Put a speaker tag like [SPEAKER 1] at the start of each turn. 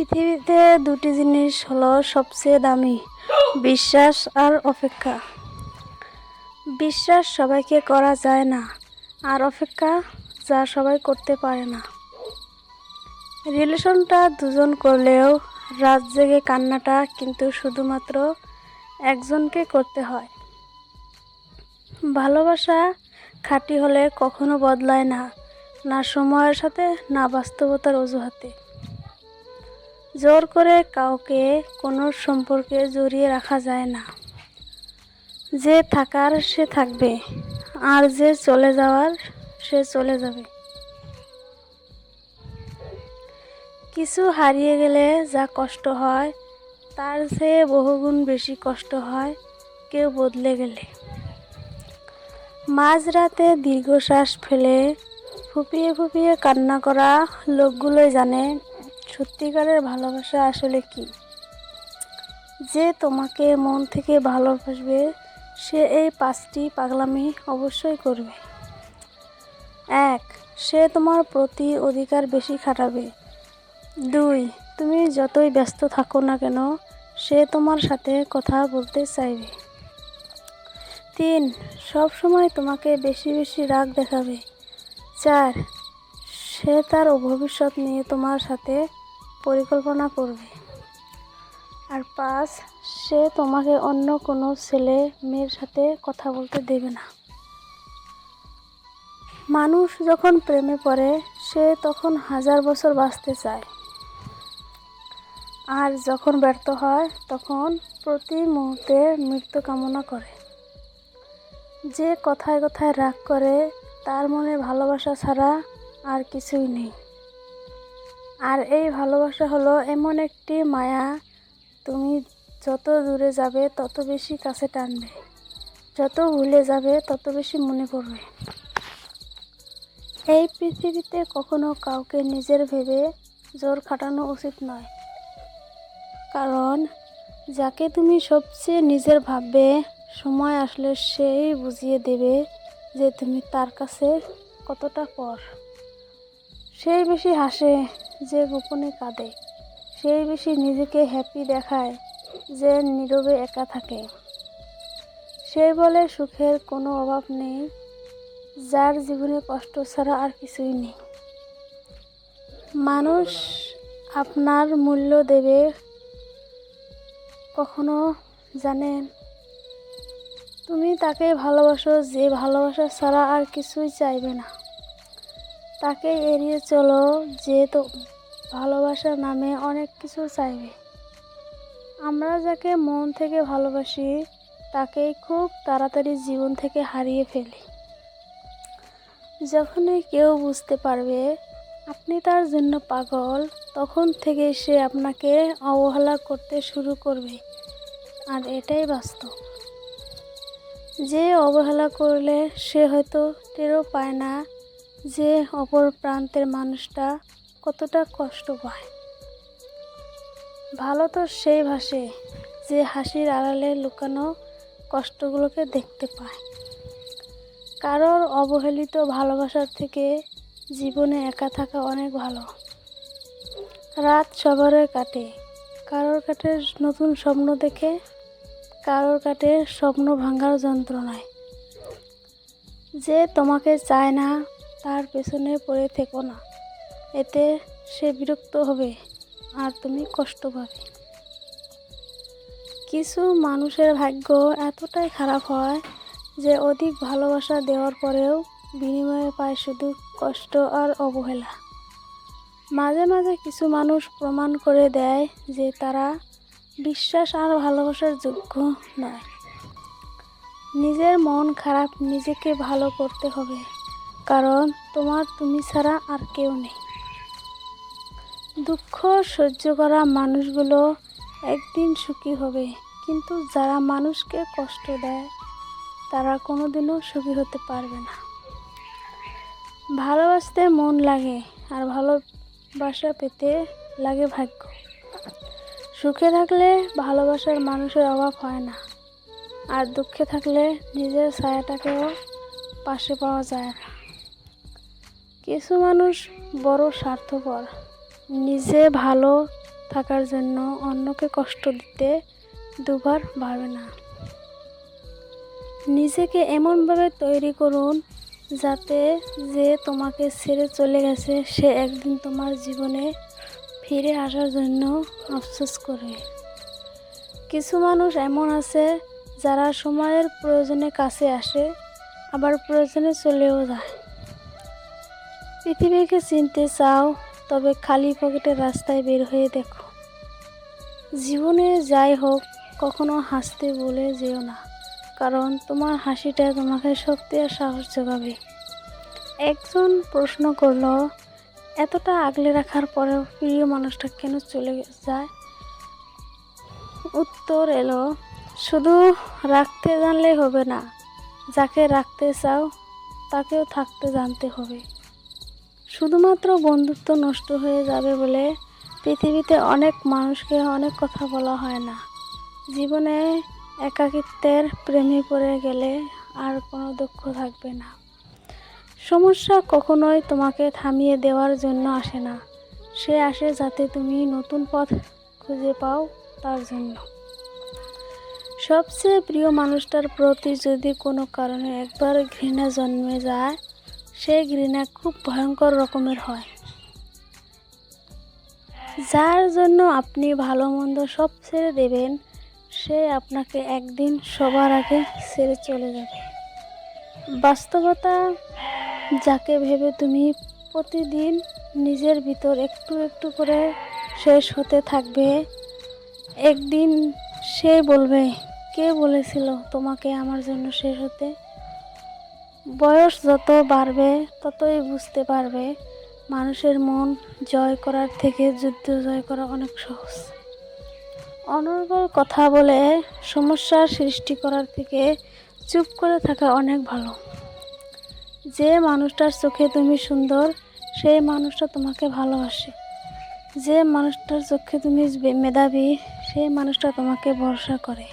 [SPEAKER 1] পৃথিবীতে দুটি জিনিস হলো সবচেয়ে দামি, বিশ্বাস আর অপেক্ষা। বিশ্বাস সবাইকে করা যায় না আর অপেক্ষা যা সবাই করতে পারে না। রিলেশনটা দুজন করলেও রাত জেগে কান্নাটা কিন্তু শুধুমাত্র একজনকে করতে হয়। ভালোবাসা খাঁটি হলে কখনো বদলায় না না সময়ের সাথে, না বাস্তবতার অজুহাতে। জোর করে কাউকে কোনো সম্পর্কে জড়িয়ে রাখা যায় না। যে থাকার সে থাকবে, আর যে চলে যাওয়ার সে চলে যাবে। কিছু হারিয়ে গেলে যা কষ্ট হয়, তার চেয়ে বহুগুণ বেশি কষ্ট হয় কেউ বদলে গেলে। মাঝরাতে দীর্ঘশ্বাস ফেলে ফুপিয়ে ফুপিয়ে কান্না করা লোকগুলোই জানে সত্যিকারের ভালোবাসা আসলে কি? যে তোমাকে মন থেকে ভালোবাসবে, সে এই পাঁচটি পাগলামি অবশ্যই করবে। এক, সে তোমার প্রতি অধিকার বেশি খাটাবে। দুই, তুমি যতই ব্যস্ত থাকো না কেন, সে তোমার সাথে কথা বলতে চাইবে। তিন, সব সময় তোমাকে বেশি বেশি রাগ দেখাবে। চার, সে তার ভবিষ্যৎ নিয়ে তোমার সাথে পরিকল্পনা করবে। আর পাঁচ সে তোমাকে অন্য কোনো ছেলে মেয়ের সাথে কথা বলতে দেবে না। মানুষ যখন প্রেমে পড়ে, সে তখন হাজার বছর বাঁচতে চায়। আর যখন ব্যর্থ হয়, তখন প্রতি মুহূর্তে মৃত্যু কামনা করে। যে কথায় কথায় রাগ করে, তার মনে ভালোবাসা ছাড়া আর কিছুই নেই। আর এই ভালোবাসা হলো এমন একটি মায়া। তুমি যত দূরে যাবে, তত বেশি কাছে টানবে। যত ভুলে যাবে, তত বেশি মনে পড়বে। এই পৃথিবীতে কখনো কাউকে নিজের ভেবে জোর খাটানো উচিত নয়। কারণ, যাকে তুমি সবচেয়ে নিজের ভাববে, সময় আসলে সেই বুঝিয়ে দেবে যে তুমি তার কাছে কতটা পর। সেই বেশি হাসে যে গোপনে কাঁদে, সেই বেশি নিজেকে হ্যাপি দেখায় যে নীরবে একা থাকে। সে বলে, সুখের কোনো অভাব নেই, যার জীবনে কষ্ট ছাড়া আর কিছুই নেই। মানুষ আপনার মূল্য দেবে, কখনো জানেন তুমি তাকে ভালোবাসো, যে ভালোবাসা ছাড়া আর কিছুই চাইবে না। তাকে এড়িয়ে চলো যে তো ভালোবাসার নামে অনেক কিছু চাইবে। আমরা যাকে মন থেকে ভালোবাসি, তাকেই খুব তাড়াতাড়ি জীবন থেকে হারিয়ে ফেলি। যখনই কেউ বুঝতে পারবে আপনি তার জন্য পাগল, তখন থেকে সে আপনাকে অবহেলা করতে শুরু করবে, আর এটাই বাস্তব। যে অবহেলা করলে সে হয়তো টেরও পায় না যে অপর প্রান্তের মানুষটা কতটা কষ্ট পায়। ভালো তো সেই ভাসে যে হাসির আড়ালে লুকানো কষ্টগুলোকে দেখতে পায়। কারোর অবহেলিত ভালোবাসার থেকে জীবনে একা থাকা অনেক ভালো। রাত সবারই কাটে, কারোর কাটে নতুন স্বপ্ন দেখে, কারোর কাটে স্বপ্ন ভাঙার যন্ত্রণায়। যে তোমাকে চায় না তার পেছনে পড়ে থেকো না। এতে সে বিরক্ত হবে আর তুমি কষ্ট পাবে। কিছু মানুষের ভাগ্য এতটাই খারাপ হয় যে অধিক ভালোবাসা দেওয়ার পরেও বিনিময়ে পায় শুধু কষ্ট আর অবহেলা। মাঝে মাঝে কিছু মানুষ প্রমাণ করে দেয় যে তারা বিশ্বাস আর ভালোবাসার যোগ্য নয়। নিজের মন খারাপ, নিজেকে ভালো করতে হবে। কারণ তোমার তুমি ছাড়া আর কেউ নেই। দুঃখ সহ্য করা মানুষগুলো একদিন সুখী হবে, কিন্তু যারা মানুষকে কষ্ট দেয়, তারা কোনোদিনও সুখী হতে পারবে না। ভালোবাসতে মন লাগে আর ভালোবাসা পেতে লাগে ভাগ্য। সুখে থাকলে ভালোবাসার মানুষের অভাব হয় না, আর দুঃখে থাকলে নিজের ছায়াটাকেও পাশে পাওয়া যায় না। কিছু মানুষ বড় স্বার্থপর। নিজে ভালো থাকার জন্য অন্যকে কষ্ট দিতে দুবার ভাবে না। নিজেকে এমনভাবে তৈরি করুন যাতে যে তোমাকে ছেড়ে চলে গেছে, সে একদিন তোমার জীবনে ফিরে আসার জন্য আফসোস করে। কিছু মানুষ এমন আছে যারা সময়ের প্রয়োজনে কাছে আসে, আবার প্রয়োজনে চলেও যায়। পৃথিবীকে চিনতে চাও, তবে খালি পকেটের রাস্তায় বের হয়ে দেখো। জীবনে যাই হোক, কখনো হাসতে বলে যেও না, কারণ তোমার হাসিটা তোমাকে শক্তি আর সাহস যোগাবে। একজন প্রশ্ন করল, এতটা আগলে রাখার পরেও প্রিয় মানুষটা কেন চলে যায়? উত্তর এলো, শুধু রাখতে জানলেই হবে না, যাকে রাখতে চাও, তাকেও থাকতে জানতে হবে। শুধুমাত্র বন্ধুত্ব নষ্ট হয়ে যাবে বলে পৃথিবীতে অনেক মানুষকে অনেক কথা বলা হয় না। জীবনে একাকিত্বের প্রেমে পড়ে গেলে আর কোনো দুঃখ থাকবে না। সমস্যা কখনোই তোমাকে থামিয়ে দেওয়ার জন্য আসে না। সে আসে যাতে তুমি নতুন পথ খুঁজে পাও তার জন্য। সবচেয়ে প্রিয় মানুষটার প্রতি যদি কোনো কারণে একবার ঘৃণা জন্মে যায় সেই ঘৃণা খুব ভয়ঙ্কর রকমের হয়। যার জন্য আপনি ভালো মন্দ সব ছেড়ে দেবেন, সে আপনাকে একদিন সবার আগে ছেড়ে চলে যাবে। বাস্তবতা যাকে ভেবে তুমি প্রতিদিন নিজের ভিতর একটু একটু করে শেষ হতে থাকবে, একদিন সে বলবে, কে বলেছিল তোমাকে আমার জন্য শেষ হতে? বয়স যত বাড়বে, ততই বুঝতে পারবে মানুষের মন জয় করার থেকে যুদ্ধ জয় করা অনেক সহজ। অনর্গল কথা বলে সমস্যার সৃষ্টি করার থেকে চুপ করে থাকা অনেক ভালো। যে মানুষটার চোখে তুমি সুন্দর, সেই মানুষটা তোমাকে ভালোবাসে। যে মানুষটার চোখে তুমি মেধাবী, সেই মানুষটা তোমাকে ভরসা করে।